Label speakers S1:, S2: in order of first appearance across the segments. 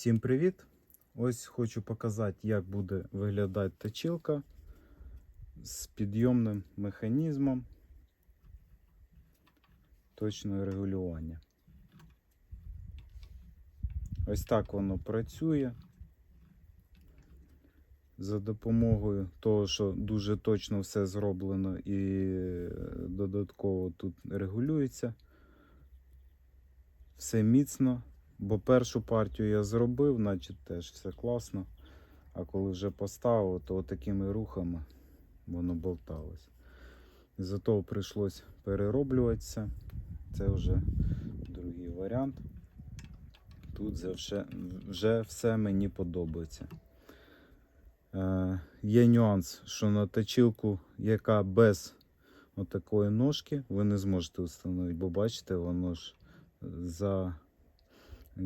S1: Всім привіт! Ось хочу показати, як буде виглядати точилка з підйомним механізмом точного регулювання. Ось так воно працює. За допомогою того, що дуже точно все зроблено і додатково тут регулюється. Все міцно, бо першу партію я зробив, значить теж все класно. А коли вже поставив, то такими рухами воно болталось. Із-за того прийшлось перероблюватися. Це вже другий варіант. Тут вже, вже все мені подобається. Е, є нюанс, що на точилку, яка без отакої ножки, ви не зможете встановити, бо бачите, воно ж за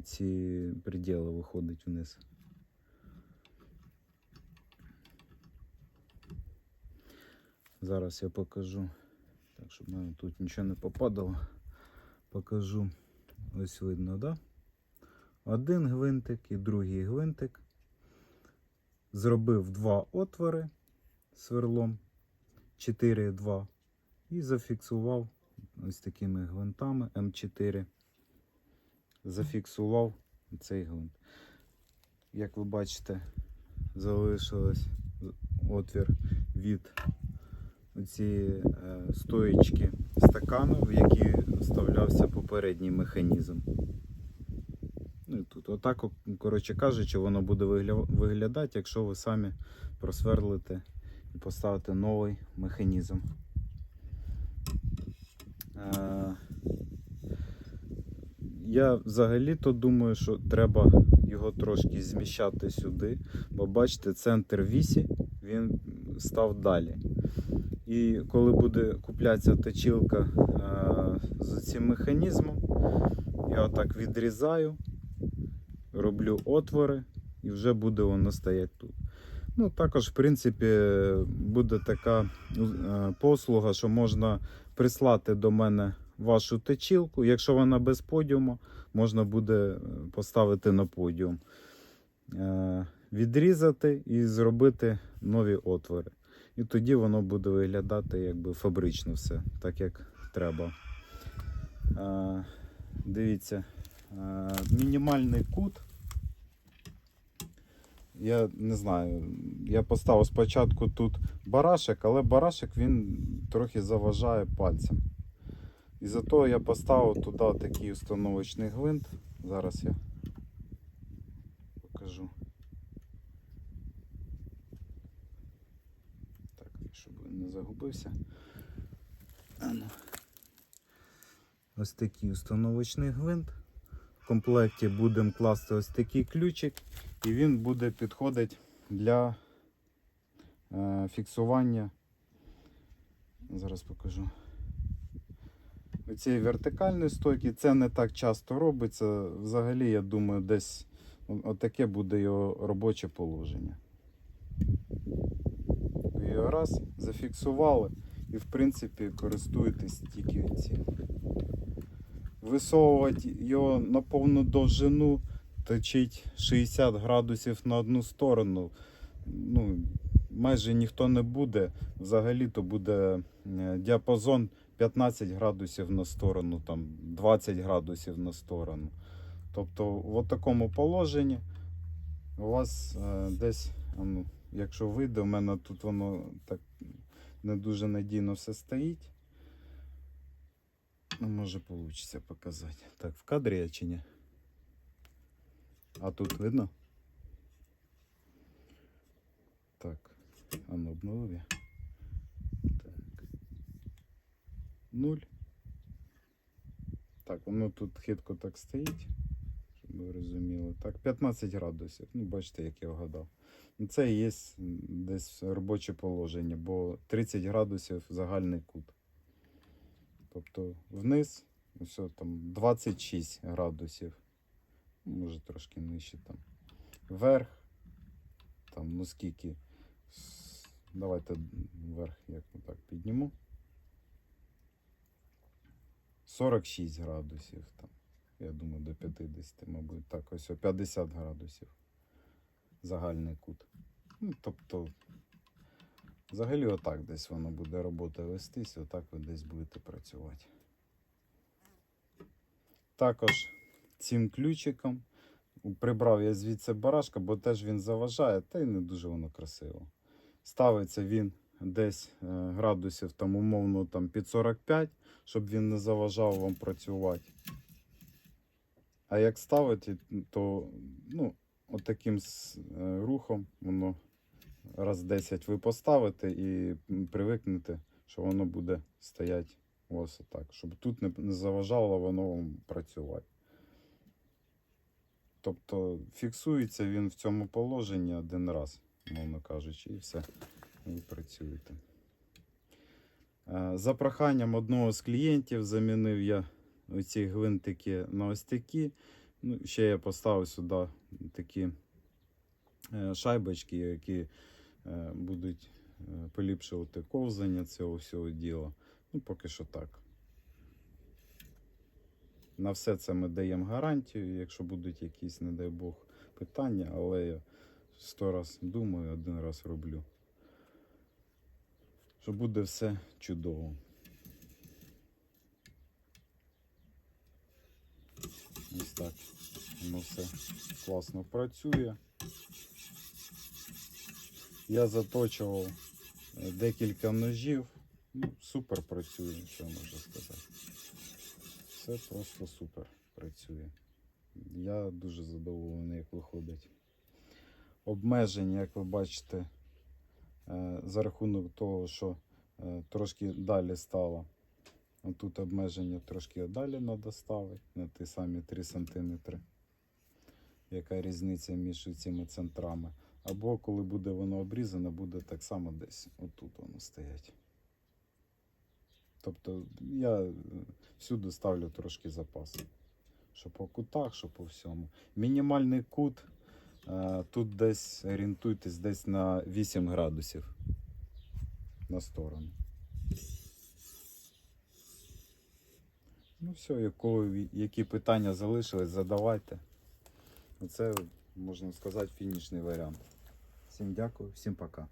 S1: ці приділи виходить вниз. Зараз я покажу, так, щоб мене тут нічого не попадало. Покажу. Ось видно, да? Один гвинтик і другий гвинтик. Зробив два отвори сверлом 4,2 і зафіксував ось такими гвинтами М4 зафіксував цей гвинт. Як ви бачите, залишилось отвір від цієї е, стоїчки стакану, в який вставлявся попередній механізм. Ну тут, отак, коротше кажучи, воно буде виглядати, якщо ви самі просверлите і поставите новий механізм. Я взагалі-то думаю, що треба його трошки зміщати сюди, бо бачите, центр вісі він став далі. І коли буде куплятися точилка е, з цим механізмом, я отак відрізаю, роблю отвори і вже буде воно стояти тут. Ну, також, в принципі, буде така е, послуга, що можна прислати до мене вашу точилку. Якщо вона без подіуму, можна буде е, поставити на подіум, Е, відрізати і зробити нові отвори. І тоді воно буде виглядати якби фабрично все, так як треба. Е, Дивіться, мінімальний кут. Я не знаю, я поставив спочатку тут барашек, але барашек він трохи заважає пальцем. І за того я поставив туди такий установочний гвинт. Зараз я покажу. Так, щоб він не загубився. Ну. Ось такий установочний гвинт. В комплекті будемо класти ось такий ключик, і він буде підходити для е, фіксування. Зараз покажу. Цієї вертикальної стойки це не так часто робиться. Взагалі, я думаю, десь отаке буде його робоче положення. Його раз зафіксували і, в принципі, користуєтесь тільки цим. Висовувати його на повну довжину, точить 60 градусів на одну сторону. Ну, майже ніхто не буде. Взагалі то буде е, діапазон 15 градусів на сторону, там 20 градусів на сторону. Тобто в такому положенні у вас е, десь, ну, якщо вийде, у мене тут воно так не дуже надійно все стоїть. Ну, може вийде показати. Так, в кадрі я чи ні? А тут видно? Так, а ну обновив я. 0. Так, воно тут хитко так стоїть, щоб ви розуміли. Так, 15 градусів. Ну, бачите, як я вгадав. Ну, це і є десь робоче положення, бо 30 градусів загальний кут. Тобто вниз, все, там 26 градусів. Ну, може трошки нижче там. Вверх. Там, ну скільки. Давайте вверх, як так підніму. 46 градусів там. я думаю, до 50, мабуть, так, ось о 50 градусів. Загальний кут. Ну, тобто, взагалі, отак десь воно буде робота вестись, отак ви десь будете працювати. Також цим ключиком прибрав я звідси барашка, бо теж він заважає, та й не дуже воно красиво. Ставиться він десь е, градусів там умовно там під 45, щоб він не заважав вам працювати. А як ставити, то ну, отаким с- е, рухом воно раз 10 ви поставите і привикнете, що воно буде стояти ось отак, щоб тут не заважало воно вам працювати. Тобто фіксується він в цьому положенні один раз, мовно кажучи, і все, ви працюєте. Е, За проханням одного з клієнтів замінив я оці гвинтики на ось такі. Ну, ще я поставив сюди такі е, шайбочки, які е, будуть поліпшувати ковзання цього всього діла. Ну, поки що так. На все це ми даємо гарантію, якщо будуть якісь, не дай Бог, питання, але я сто раз думаю, один раз роблю. Що буде все чудово. Ось так. Воно все класно працює. Я заточував е, декілька ножів. Ну, супер працює, що можу сказати. Все просто супер працює. Я дуже задоволений, як виходить. Обмеження, як ви бачите, за рахунок того, що е, трошки далі стало. Тут обмеження трошки далі треба ставити на ті самі 3 см. Яка різниця між цими центрами. Або коли буде воно обрізане, буде так само десь отут воно стоять. Тобто я е, всюди ставлю трошки запас. Що по кутах, що по всьому. Мінімальний кут е, тут десь орієнтуйтесь десь на 8 градусів на сторону. Ну все, якого, які питання залишились, задавайте. Оце, можна сказати, фінішний варіант. Всім дякую, всім пока.